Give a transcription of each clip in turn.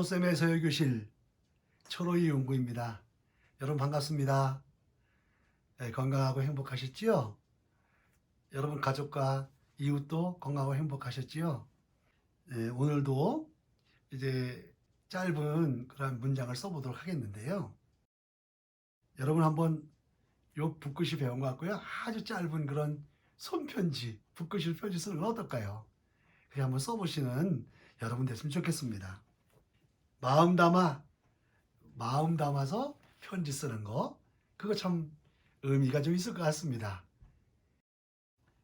천호쌤의 서유교실 초로이 연구입니다. 여러분 반갑습니다. 네, 건강하고 행복하셨지요? 여러분 가족과 이웃도 건강하고 행복하셨지요? 네, 오늘도 이제 짧은 그런 문장을 써보도록 하겠는데요. 여러분 한번 요 붓글씨 배운 것 같고요. 아주 짧은 그런 손편지, 붓글씨로 편지 쓰는 건 어떨까요? 그냥 한번 써보시는 여러분 됐으면 좋겠습니다. 마음 담아, 마음 담아서 편지 쓰는 거, 그거 참 의미가 좀 있을 것 같습니다.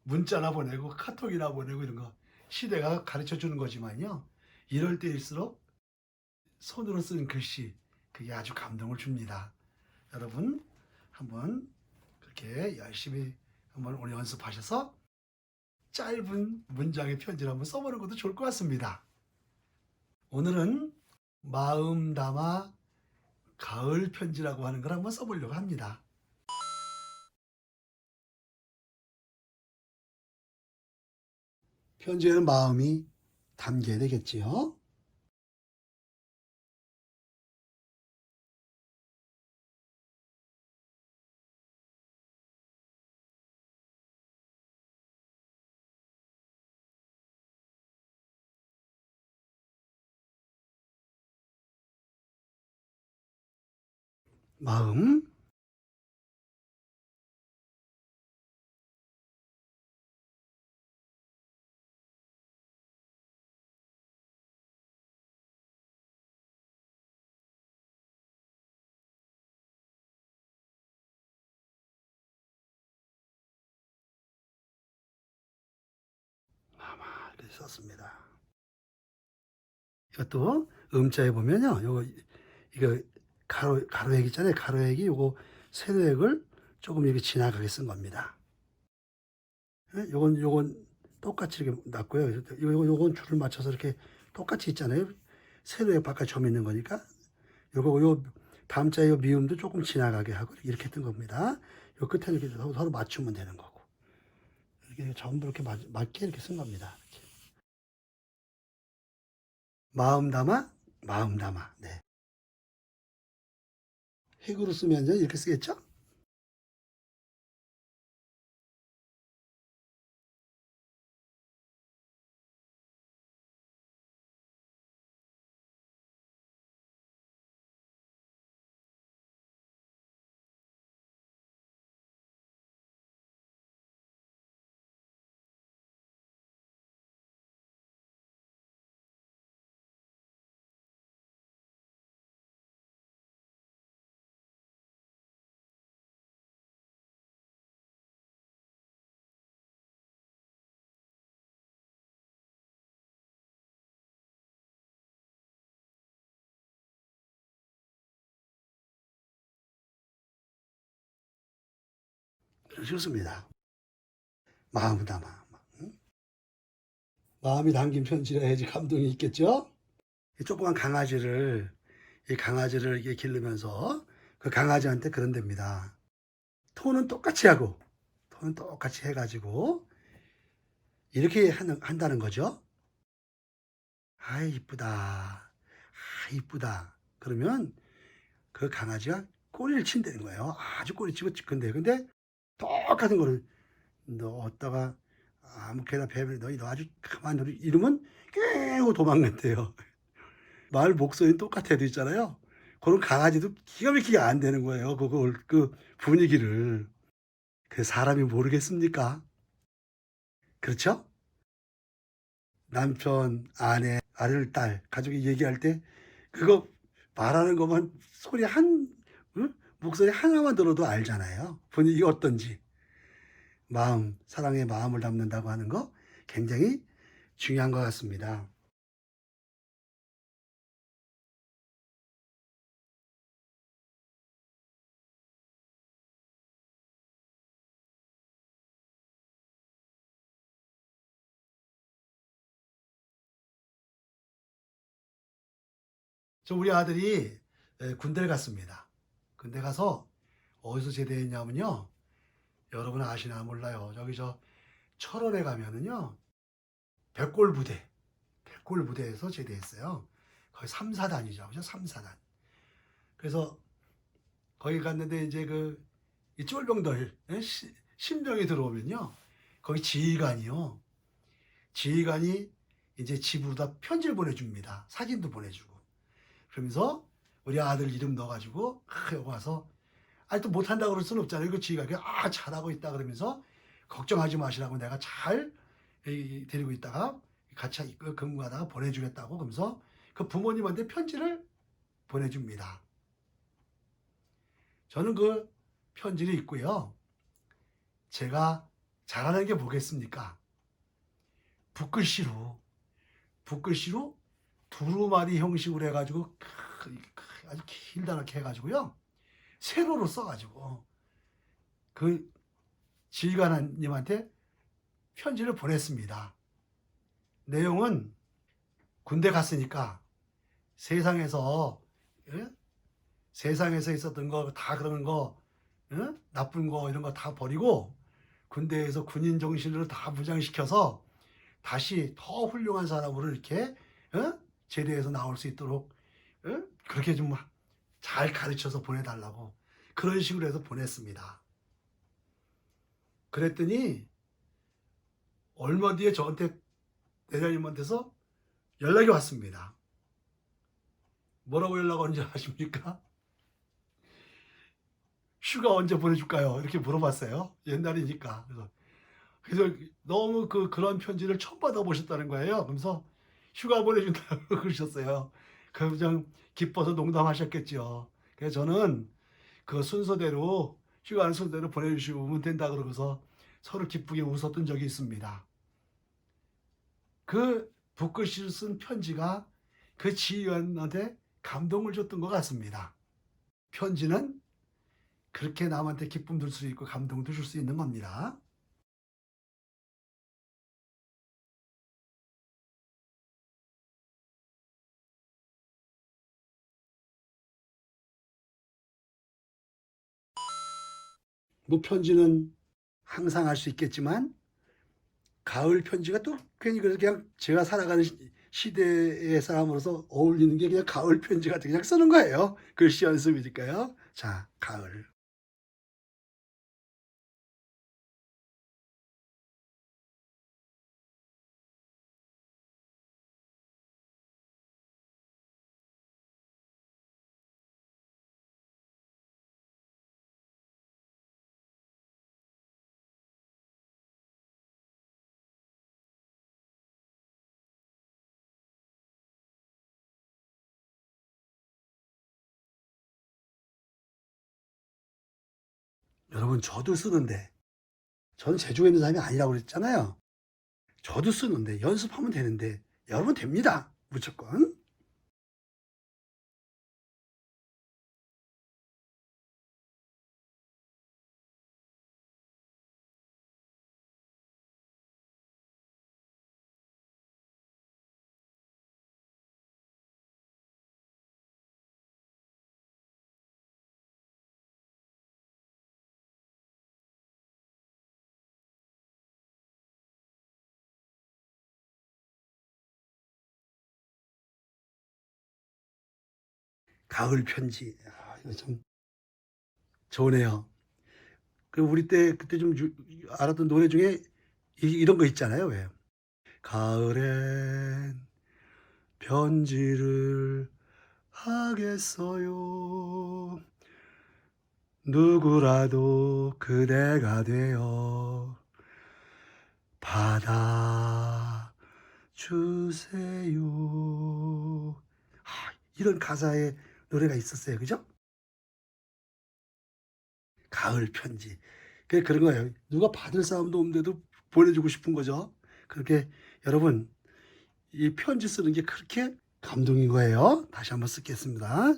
문자나 보내고 카톡이나 보내고 이런 거 시대가 가르쳐 주는 거지만요. 이럴 때일수록 손으로 쓰는 글씨, 그게 아주 감동을 줍니다. 여러분, 한번 그렇게 열심히 한번 오늘 연습하셔서 짧은 문장의 편지를 한번 써보는 것도 좋을 것 같습니다. 오늘은 마음 담아 가을 편지라고 하는 걸 한번 써보려고 합니다. 편지에는 마음이 담겨야 되겠지요. 마음 이렇게 썼습니다. 이것도 음자에 보면요. 요거 이거 가로 가로액 있잖아요. 가로액이 요거 세로액을 조금 이렇게 지나가게 쓴 겁니다. 예? 요건 요건 똑같이 이렇게 놨고요. 요거 요건 줄을 맞춰서 이렇게 똑같이 있잖아요. 세로액 바깥 점 있는 거니까 요거 요 다음 자의 요 미음도 조금 지나가게 하고 이렇게 뜬 겁니다. 요 끝에 이렇게 서로, 서로 맞추면 되는 거고. 이렇게 전부 이렇게 맞, 맞게 이렇게 쓴 겁니다. 이렇게. 마음 담아 마음 담아. 네. 핵으로 쓰면 이렇게 쓰겠죠? 좋습니다. 마음 담아. 응? 마음이 담긴 편지라 해야지 감동이 있겠죠? 이 조그만 강아지를, 이 강아지를 이렇게 기르면서 그 강아지한테 그런 됩니다. 톤은 똑같이 하고, 톤은 똑같이 해가지고, 이렇게 하는, 한다는 거죠. 아, 이쁘다. 아, 이쁘다. 그러면 그 강아지가 꼬리를 친다는 거예요. 아주 꼬리 치고 근데 근데 똑같은 거를 넣었다가 아무렇게나 배를 너희 너 아주 가만 히 이러면 깨고 도망간대요. 말 목소리는 똑같아도 있잖아요. 그런 강아지도 기가 막히게 안 되는 거예요. 그걸 그 분위기를 그 사람이 모르겠습니까? 그렇죠? 남편, 아내, 아들, 딸 가족이 얘기할 때 그거 말하는 것만 소리 한 응? 목소리 하나만 들어도 알잖아요. 분위기 어떤지. 마음, 사랑의 마음을 담는다고 하는 거 굉장히 중요한 것 같습니다. 저 우리 아들이 에, 군대를 갔습니다. 군대 가서 어디서 제대했냐면요. 여러분 아시나 몰라요. 저기 저 철원에 가면은요. 백골 부대, 백골 부대에서 제대했어요. 거의 3, 4단이죠. 그죠? 3, 4단. 그래서 거기 갔는데 이제 그, 이 쫄병들, 예? 시- 신병이 들어오면요. 거기 지휘관이요. 지휘관이 이제 집으로 다 편지를 보내줍니다. 사진도 보내주고. 그러면서 우리 아들 이름 넣어가지고, 아, 여기 와서, 아니, 또 못한다고 그럴 수는 없잖아요. 그 지휘관이, 아, 잘하고 있다. 그러면서, 걱정하지 마시라고 내가 잘 이, 데리고 있다가 같이 그 근무하다가 보내주겠다고 그러면서 그 부모님한테 편지를 보내줍니다. 저는 그 편지를 읽고요. 제가 잘하는 게 뭐겠습니까? 붓글씨로, 붓글씨로 두루마리 형식으로 해가지고 아주 길다랗게 해가지고요. 세로로 써가지고 그 지휘관님한테 편지를 보냈습니다. 내용은 군대 갔으니까 세상에서 예? 세상에서 있었던 거 다 그런 거 예? 나쁜 거 이런 거 다 버리고 군대에서 군인 정신으로 다 무장시켜서 다시 더 훌륭한 사람으로 이렇게 예? 제대해서 나올 수 있도록 예? 그렇게 좀 잘 가르쳐서 보내달라고 그런 식으로 해서 보냈습니다. 그랬더니 얼마 뒤에 저한테 대장님한테서 연락이 왔습니다. 뭐라고 연락 왔는지 아십니까? 휴가 언제 보내줄까요? 이렇게 물어봤어요. 옛날이니까. 그래서, 그래서 너무 그, 그런 편지를 처음 받아보셨다는 거예요. 그러면서 휴가 보내준다고 그러셨어요. 그냥 기뻐서 농담하셨겠죠. 그래서 저는 그 순서대로, 휴가는 순서대로 보내주시면 된다 그러고서 서로 기쁘게 웃었던 적이 있습니다. 그 붓글씨를 쓴 편지가 그 지휘관한테 감동을 줬던 것 같습니다. 편지는 그렇게 남한테 기쁨 줄 수 있고 감동도 줄 수 있는 겁니다. 뭐 편지는 항상 할 수 있겠지만 가을 편지가 또 괜히 그래서 그냥 제가 살아가는 시- 시대의 사람으로서 어울리는 게 그냥 가을 편지 같은 그냥 쓰는 거예요. 글씨 연습이니까요. 자, 가을. 여러분 저도 쓰는데 저는 제주에 있는 사람이 아니라고 그랬잖아요. 저도 쓰는데 연습하면 되는데 여러분 됩니다. 무조건. 가을 편지. 아, 이거 참 좋네요. 그 우리 때 그때 좀 유- 알았던 노래 중에 이, 이런 거 있잖아요. 왜? 가을엔 편지를 하겠어요. 누구라도 그대가 되어 받아 주세요. 아, 이런 가사의 노래가 있었어요. 그죠? 가을 편지. 그 그런 거예요. 누가 받을 사람도 없는데도 보내주고 싶은 거죠. 그렇게 여러분 이 편지 쓰는 게 그렇게 감동인 거예요. 다시 한번 쓰겠습니다.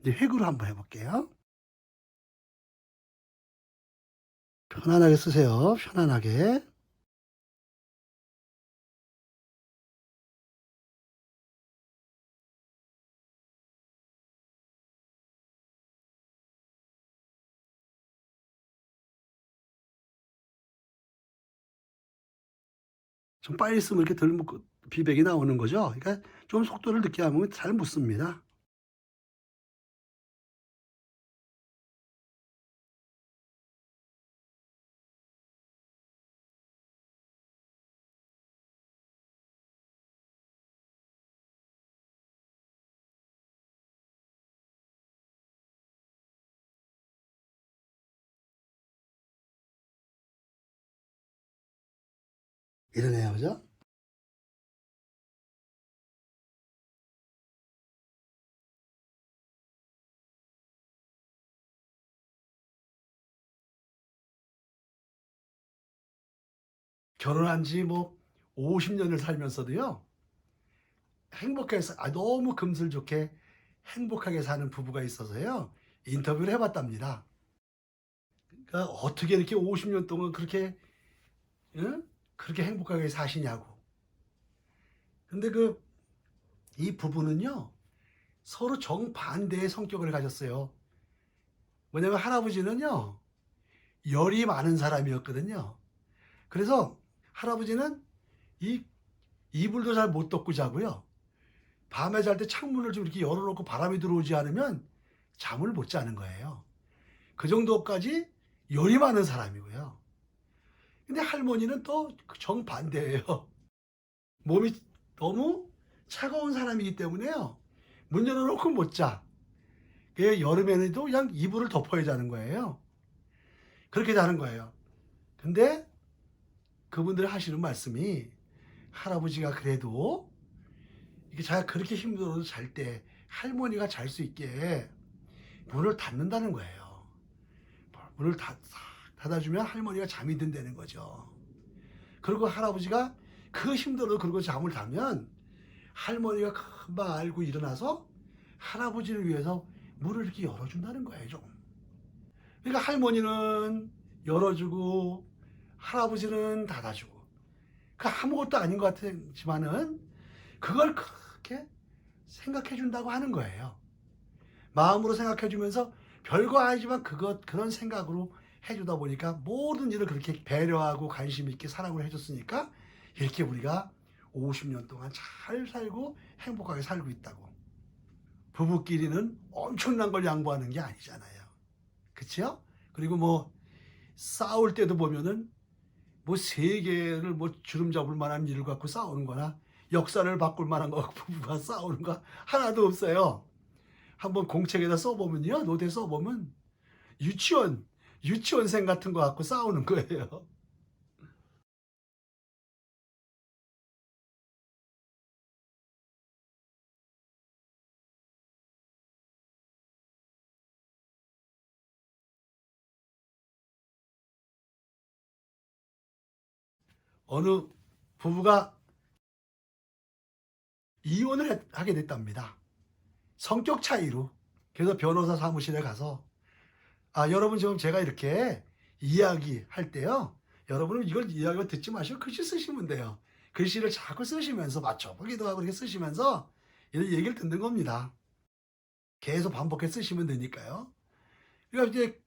이제 회구로 한번 해볼게요. 편안하게 쓰세요. 편안하게. 좀 빨리 쓰면 이렇게 덜 묻고 비백이 나오는 거죠. 그러니까 좀 속도를 늦게 하면 잘못 씁니다. 이러네요, 그죠? 결혼한 지 뭐 50년을 살면서도요. 행복해서 아, 너무 금슬 좋게 행복하게 사는 부부가 있어서요. 인터뷰를 해봤답니다. 그러니까 어떻게 이렇게 50년 동안 그렇게 응? 그렇게 행복하게 사시냐고. 근데 그 이 부부는요. 서로 정반대의 성격을 가졌어요. 뭐냐면 할아버지는요. 열이 많은 사람이었거든요. 그래서 할아버지는 이 이불도 잘 못 덮고 자고요. 밤에 잘 때 창문을 좀 이렇게 열어놓고 바람이 들어오지 않으면 잠을 못 자는 거예요. 그 정도까지 열이 많은 사람이고요. 근데 할머니는 또 정반대예요. 몸이 너무 차가운 사람이기 때문에요. 문 열어놓고 못 자. 그 여름에는도 그냥 이불을 덮어야 자는 거예요. 그렇게 자는 거예요. 근데 그분들이 하시는 말씀이 할아버지가 그래도 이게 자기가 그렇게 힘들어도 잘 때 할머니가 잘 수 있게 문을 닫는다는 거예요. 문을 닫, 닫아주면 할머니가 잠이 든다는 거죠. 그리고 할아버지가 그 힘들어도 그러고 잠을 자면 할머니가 금방 알고 일어나서 할아버지를 위해서 문을 이렇게 열어준다는 거예요, 좀. 그러니까 할머니는 열어주고 할아버지는 닫아주고 그 아무것도 아닌 것 같지만은 그걸 그렇게 생각해 준다고 하는 거예요. 마음으로 생각해 주면서 별거 아니지만 그것 그런 생각으로 해주다 보니까 모든 일을 그렇게 배려하고 관심 있게 사랑을 해줬으니까 이렇게 우리가 50년 동안 잘 살고 행복하게 살고 있다고. 부부끼리는 엄청난 걸 양보하는 게 아니잖아요. 그렇죠? 그리고 뭐 싸울 때도 보면은 뭐 세계를 뭐 주름 잡을 만한 일을 갖고 싸우는 거나 역사를 바꿀 만한 거 부부가 싸우는 거 하나도 없어요. 한번 공책에다 써보면요. 노트에 써보면 유치원, 유치원생 같은 거 갖고 싸우는 거예요. 어느 부부가 이혼을 했- 하게 됐답니다. 성격 차이로. 그래서 변호사 사무실에 가서 아 여러분 지금 제가 이렇게 이야기할 때요. 여러분은 이걸 이야기를 듣지 마시고 글씨 쓰시면 돼요. 글씨를 자꾸 쓰시면서 맞춰보기도 하고 이렇게 쓰시면서 이런 얘기를 듣는 겁니다. 계속 반복해 쓰시면 되니까요. 그러니까 이제,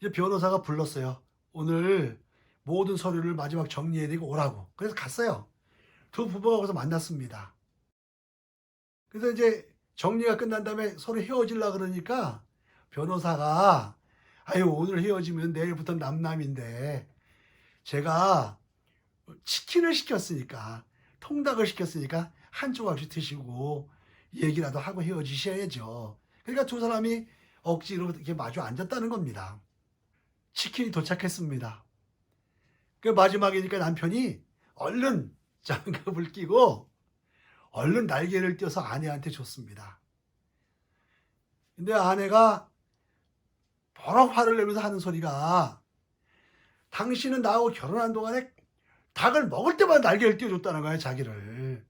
이제 변호사가 불렀어요. 오늘 모든 서류를 마지막 정리해내고 오라고. 그래서 갔어요. 두 부부가 거기서 만났습니다. 그래서 이제 정리가 끝난 다음에 서로 헤어질라 그러니까 변호사가 아유 오늘 헤어지면 내일부터 남남인데 제가 치킨을 시켰으니까 통닭을 시켰으니까 한 조각씩 드시고 얘기라도 하고 헤어지셔야죠. 그러니까 두 사람이 억지로 이렇게 마주 앉았다는 겁니다. 치킨이 도착했습니다. 그 마지막이니까 남편이 얼른 장갑을 끼고 얼른 날개를 띄어서 아내한테 줬습니다. 근데 아내가 버럭 화를 내면서 하는 소리가 당신은 나하고 결혼한 동안에 닭을 먹을 때마다 날개를 띄워줬다는 거야, 자기를.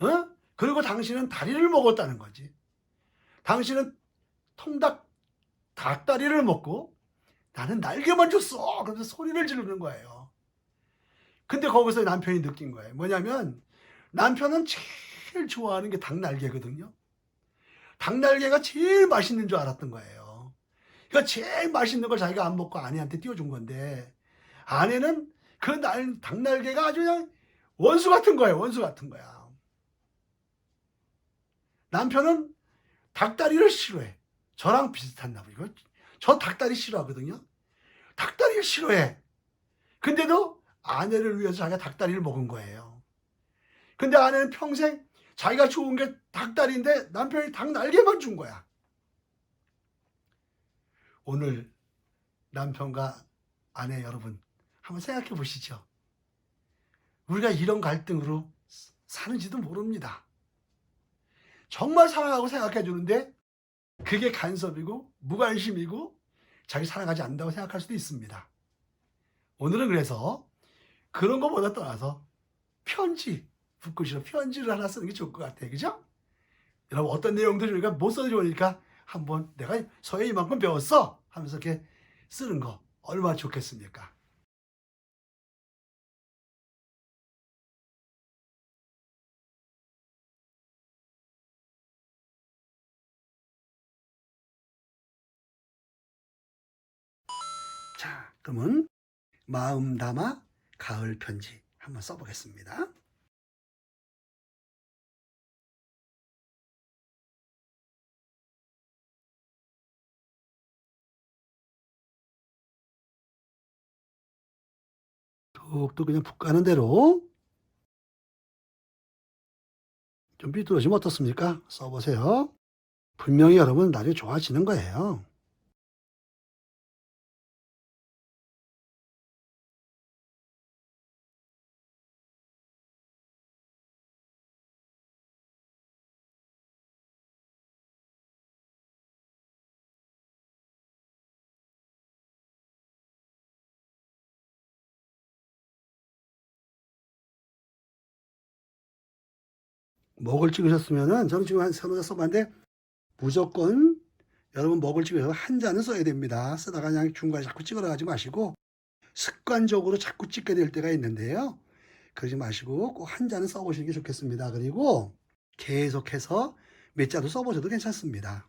어? 그리고 당신은 다리를 먹었다는 거지. 당신은 통닭 닭다리를 먹고 나는 날개만 줬어. 그래서 소리를 지르는 거예요. 근데 거기서 남편이 느낀 거예요. 뭐냐면 남편은 제일 좋아하는 게 닭날개거든요. 닭날개가 제일 맛있는 줄 알았던 거예요. 그러니까 제일 맛있는 걸 자기가 안 먹고 아내한테 띄워준 건데 아내는 그 날, 닭날개가 아주 그냥 원수 같은 거예요. 원수 같은 거야. 남편은 닭다리를 싫어해. 저랑 비슷한 나무이고 저 닭다리 싫어하거든요. 닭다리를 싫어해. 근데도 아내를 위해서 자기가 닭다리를 먹은 거예요. 근데 아내는 평생 자기가 좋은 게 닭다리인데 남편이 닭 날개만 준 거야. 오늘 남편과 아내 여러분 한번 생각해 보시죠. 우리가 이런 갈등으로 사는지도 모릅니다. 정말 사랑하고 생각해 주는데 그게 간섭이고 무관심이고 자기 사랑하지 않는다고 생각할 수도 있습니다. 오늘은 그래서 그런 것보다 떠나서 편지, 붓글씨로 편지를 하나 쓰는 게 좋을 것 같아요. 그죠? 여러분 어떤 내용들이 우리가 못 써도 좋으니까 한번 내가 서예 이만큼 배웠어 하면서 이렇게 쓰는 거 얼마나 좋겠습니까? 자, 그러면 마음 담아 가을 편지 한번 써보겠습니다. 툭툭 그냥 푹 가는 대로 좀 삐뚤어지면 어떻습니까? 써보세요. 분명히 여러분 나중에 좋아지는 거예요. 먹을 찍으셨으면은 저는 지금 한 서너 장 써봤는데 무조건 여러분 먹을 찍으셔서 한 잔은 써야 됩니다. 쓰다가 그냥 중간에 자꾸 찍어나가지 마시고 습관적으로 자꾸 찍게 될 때가 있는데요. 그러지 마시고 꼭 한 잔은 써보시는 게 좋겠습니다. 그리고 계속해서 몇 자도 써보셔도 괜찮습니다.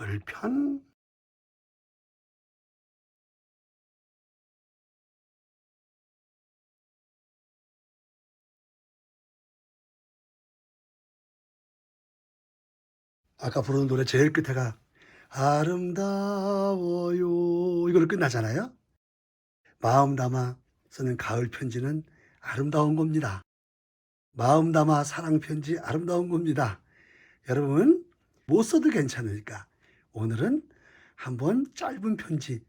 가을 편 아까 부르는 노래 제일 끝에가 아름다워요 이걸로 끝나잖아요. 마음 담아 쓰는 가을 편지는 아름다운 겁니다. 마음 담아 사랑 편지 아름다운 겁니다. 여러분 못 써도 괜찮으니까 오늘은 한번 짧은 편지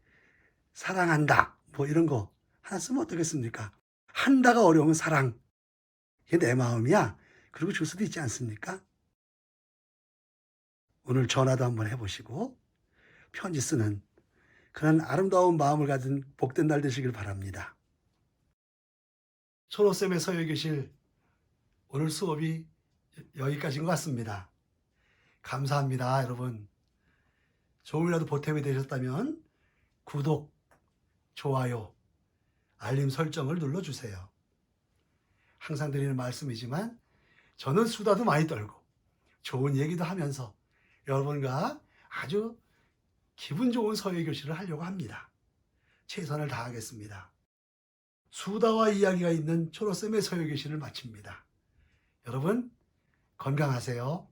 사랑한다 뭐 이런 거 하나 쓰면 어떻겠습니까? 한다가 어려우면 사랑 이게 내 마음이야. 그리고 줄 수도 있지 않습니까? 오늘 전화도 한번 해보시고 편지 쓰는 그런 아름다운 마음을 가진 복된 날 되시길 바랍니다. 초로쌤의 서유교실 오늘 수업이 여기까지인 것 같습니다. 감사합니다, 여러분. 조금이라도 보탬이 되셨다면 구독, 좋아요, 알림 설정을 눌러주세요. 항상 드리는 말씀이지만 저는 수다도 많이 떨고 좋은 얘기도 하면서 여러분과 아주 기분 좋은 서예 교실을 하려고 합니다. 최선을 다하겠습니다. 수다와 이야기가 있는 초로쌤의 서예 교실을 마칩니다. 여러분 건강하세요.